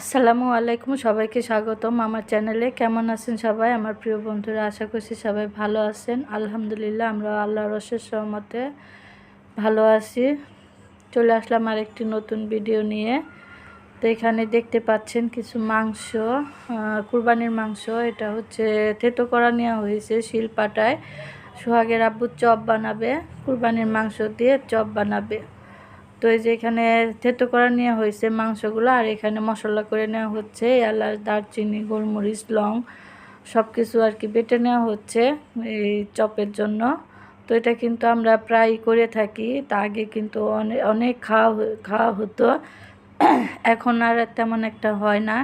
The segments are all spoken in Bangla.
আসসালামু আলাইকুম, সবাইকে স্বাগতম আমার চ্যানেলে। কেমন আছেন সবাই? আমার প্রিয় বন্ধুরা, আশা করছি সবাই ভালো আছেন। আলহামদুলিল্লাহ, আমরা আল্লাহ রসের সহমতে ভালো আছি। চলে আসলাম আর একটি নতুন ভিডিও নিয়ে। তো এখানে দেখতে পাচ্ছেন কিছু মাংস কুরবানির মাংস। এটা হচ্ছে থেতো করা নেওয়া হয়েছে শিলপাটায়। সোহাগের আব্বু চপ বানাবে, কুরবানির মাংস দিয়ে চপ বানাবে। তো এই যে এখানে থেতো করা নেওয়া হয়েছে মাংসগুলো, আর এখানে মশলা করে নেওয়া হচ্ছে এলাচ, দারচিনি, গোলমরিচ, লং সব কিছু আর কি বেটে নেওয়া হচ্ছে এই চপের জন্য। তো এটা কিন্তু আমরা প্রায় করে থাকি, তা আগে কিন্তু অনেক অনেক খাওয়া খাওয়া হতো। এখন আর তেমন একটা হয় না,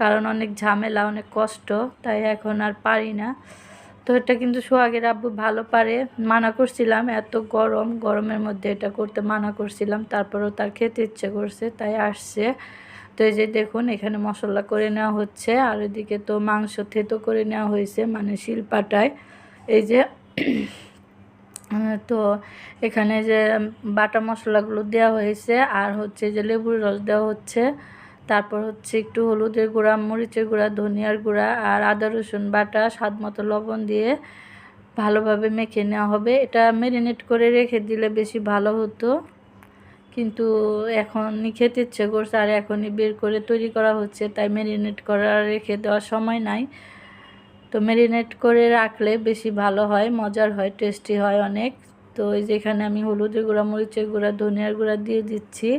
কারণ অনেক ঝামেলা, অনেক কষ্ট, তাই এখন আর পারি না। তো এটা কিন্তু সোহাগের আব্বু ভালো পারে, মানা করছিলাম। এত গরম, গরমের মধ্যে এটা করতে মানা করছিলাম। তারপরেও তার খেতে ইচ্ছে করছে, তাই আসছে। তো এই যে দেখুন, এখানে মশলা করে নেওয়া হচ্ছে। আর এদিকে তো মাংস থেতো করে নেওয়া হয়েছে মানে শিলপাটায়। এই যে, তো এখানে যে বাটা মশলাগুলো দেওয়া হয়েছে, আর হচ্ছে যে লেবুর রস দেওয়া হচ্ছে। তারপর হচ্ছে একটু হলুদের গুঁড়া, মরিচের গুঁড়া, ধনিয়ার গুঁড়া আর আদা, রসুন বাটা স্বাদ মতো লবণ দিয়ে ভালোভাবে মেখে নেওয়া হবে। এটা ম্যারিনেট করে রেখে দিলে বেশি ভালো হতো। কিন্তু এখনই খেতে ইচ্ছে করছে আর এখনই বের করে তৈরি করা হচ্ছে, তাই ম্যারিনেট করা রেখে দেওয়ার সময় নাই। তো ম্যারিনেট করে রাখলে বেশি ভালো হয়, মজার হয়, টেস্টি হয় অনেক। তো এই যেখানে আমি হলুদের গুঁড়া, মরিচের গুঁড়া, ধনিয়ার গুঁড়া দিয়ে দিচ্ছি।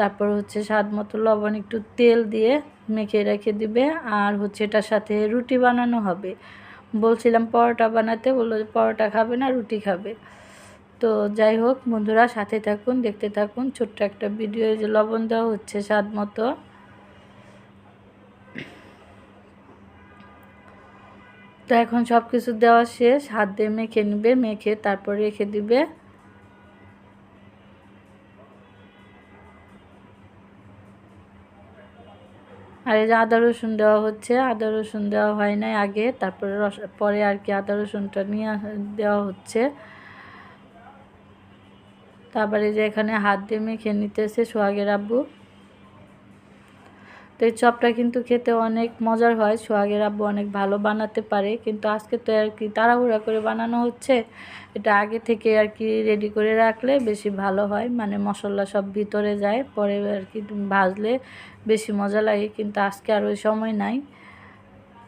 তারপর হচ্ছে স্বাদ মতো লবণ একটু তেল দিয়ে মেখে রেখে দিবে। আর হচ্ছে এটার সাথে রুটি বানানো হবে। বলছিলাম পরোটা বানাতে, বলল যে পরোটা খাবে না, রুটি খাবে। তো যাই হোক বন্ধুরা, সাথে থাকুন, দেখতে থাকুন। ছোট্ট একটা ভিডিও যে লবণ দেওয়া হচ্ছে স্বাদ মতো। তো এখন সব কিছু দেওয়া শেষ। হাত দিয়ে মেখে নেবে, মেখে তারপর রেখে দিবে। আর এই যে আদা রসুন দেওয়া হচ্ছে, আদা রসুন দেওয়া হয় নাই আগে, তারপরে রস, পরে আর কি আদা রসুনটা নিয়ে দেওয়া হচ্ছে। তারপরে যে এখানে হাত দিয়ে মেখে নিতেছে সোহাগের আব্বু। তো এই চপটা কিন্তু খেতে অনেক মজার হয়, সোহাগের আব্বু অনেক ভালো বানাতে পারে, কিন্তু আজকে তো আর কি তাড়াহুড়া করে বানানো হচ্ছে। এটা আগে থেকে আর কি রেডি করে রাখলে বেশি ভালো হয় মানে মশলা সব ভিতরে যায়, পরে আর কি ভাজলে বেশি মজা লাগে, কিন্তু আজকে আর ওই সময় নাই।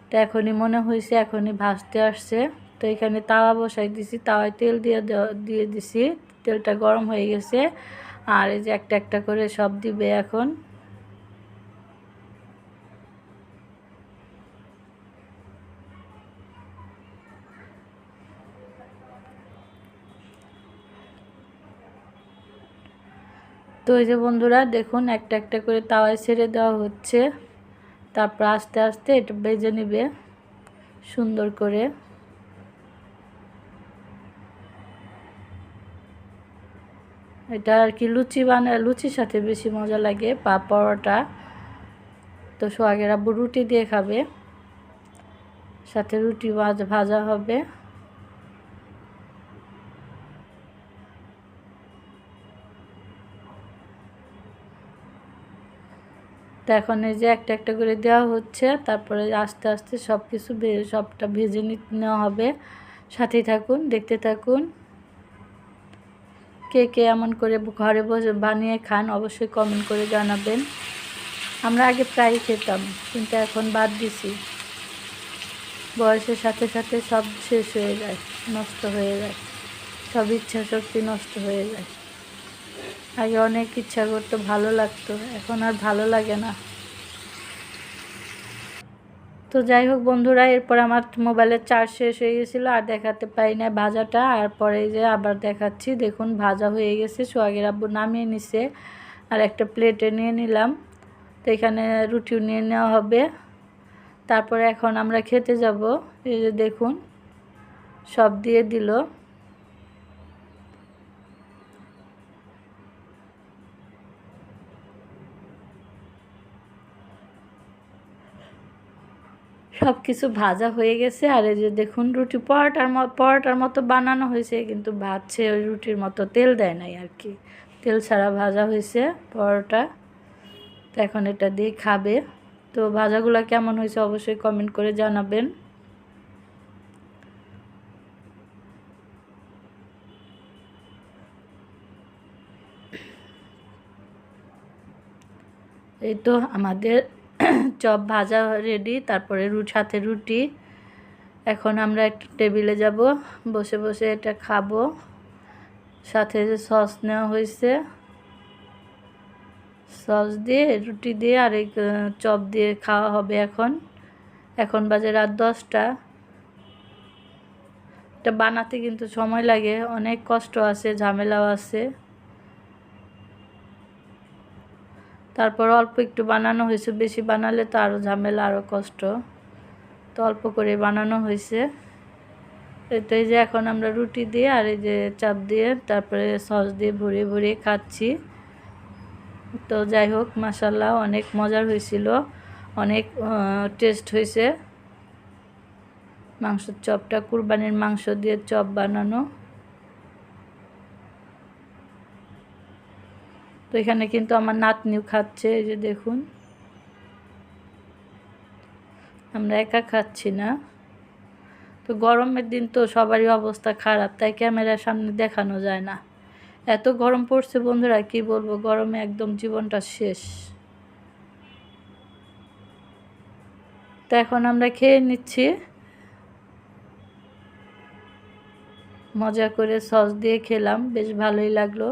তো এখনই মনে হয়েছে, এখনই ভাজতে আসছে। তো এখানে তাওয়া বসাই দিছি, তাওয়ায় তেল দিয়ে দিয়ে দিছি। তেলটা গরম হয়ে গেছে। আর এই যে একটা একটা করে সব দিবে এখন। তো এই যে বন্ধুরা, দেখুন, একটা একটা করে তাওয়ায় ছেড়ে দেওয়া হচ্ছে। তারপর আস্তে আস্তে এটা বেজে নিবে সুন্দর করে। এটা আর কি লুচি বানা, লুচির সাথে বেশি মজা লাগে বা পরোটা। তো আব্বু রুটি দিয়ে খাবে, সাথে রুটি ভাজা হবে। তো এখন এই যে একটা একটা করে দেওয়া হচ্ছে, তারপরে আস্তে আস্তে সব কিছু সবটা ভেজে নেওয়া হবে। সাথেই থাকুন, দেখতে থাকুন। কে কে এমন করে ঘরে বসে বানিয়ে খান, অবশ্যই কমেন্ট করে জানাবেন। আমরা আগে প্রায় খেতাম, কিন্তু এখন বাদ দিছি। বয়সের সাথে সাথে সব শেষ হয়ে যায়, নষ্ট হয়ে যায়। সব ইচ্ছা শক্তি নষ্ট হয়ে যায়। আগে অনেক ইচ্ছা করতো, ভালো লাগতো। এখন আর ভালো লাগে না। তো যাই হোক বন্ধুরা, এরপর আমার মোবাইলের চার্জ শেষ হয়ে গেছিল, আর দেখাতে পাই না ভাজাটা। আর পরে যে আবার দেখাচ্ছি, দেখুন ভাজা হয়ে গেছে, সোহাগের আব্বু নামিয়ে নিছে, আর একটা প্লেটে নিয়ে নিলাম। তো এখানে রুটিও নিয়ে নেওয়া হবে। তারপরে এখন আমরা খেতে যাব, এই যে দেখুন, সব দিয়ে দিল। সব কিছু ভাজা হয়ে গেছে, আর এই যে দেখুন রুটি পরোটার পরোটার মতো বানানো হয়েছে, কিন্তু ভাজছে ওই রুটির মতো তেল দেয় নাই আর কি। তেল ছাড়া ভাজা হয়েছে পরোটা। তো এখন এটা দিয়ে খাবে। তো ভাজাগুলো কেমন হয়েছে অবশ্যই কমেন্ট করে জানাবেন। এই তো আমাদের চপ ভাজা রেডি তারপরে রুট সাথে রুটি। এখন আমরা একটু টেবিলে যাব বসে বসে এটা খাব। সাথে যে সস নেওয়া হয়েছে সস দিয়ে রুটি দিয়ে আর আহ, চপ দিয়ে খাওয়া হবে এখন। এখন বাজে রাত দশটা। এটা বানাতে কিন্তু সময় লাগে অনেক কষ্ট আছে ঝামেলাও আছে। তারপর অল্প একটু বানানো হয়েছে, বেশি বানালে তো আরও ঝামেলা আরও কষ্ট। তো অল্প করে বানানো হয়েছে। এই যে এখন আমরা রুটি দিয়ে আর এই যে চাপ দিয়ে তারপরে সস দিয়ে ভরিয়ে ভরিয়ে খাচ্ছি। তো যাই হোক মাসাল্লাহ অনেক মজার হয়েছিল, অনেক টেস্ট হয়েছে। মাংসের চপটা, কুরবানির মাংস দিয়ে চপ বানানো। তো এখানে কিন্তু আমার নাতনিও খাচ্ছে, এই যে দেখুন। আমরা একা খাচ্ছি না। তো গরমের দিন তো সবারই অবস্থা খারাপ, তাই ক্যামেরার সামনে দেখানো যায় না। এত গরম পড়ছে বন্ধুরা, কি বলব, গরমে একদম জীবনটা শেষ। তো এখন আমরা খেয়ে নিচ্ছি। মজা করে সস দিয়ে খেলাম, বেশ ভালোই লাগল।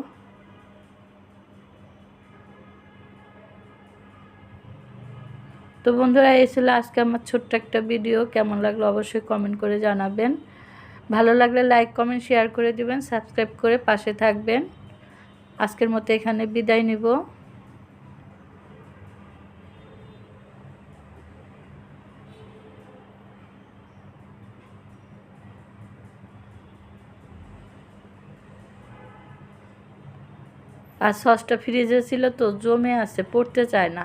তো বন্ধুরা, এই ছিল আজকে আমার ছোট্ট একটা ভিডিও কেমন লাগল অবশ্যই কমেন্ট করে জানাবেন। ভালো লাগলে লাইক কমেন্ট শেয়ার করে দিবেন সাবস্ক্রাইব করে পাশে থাকবেন। আজকের মতো এখানে বিদায় নিব। আর সসটা ফ্রিজে ছিল তো, জমে আছে, পড়তে চায় না।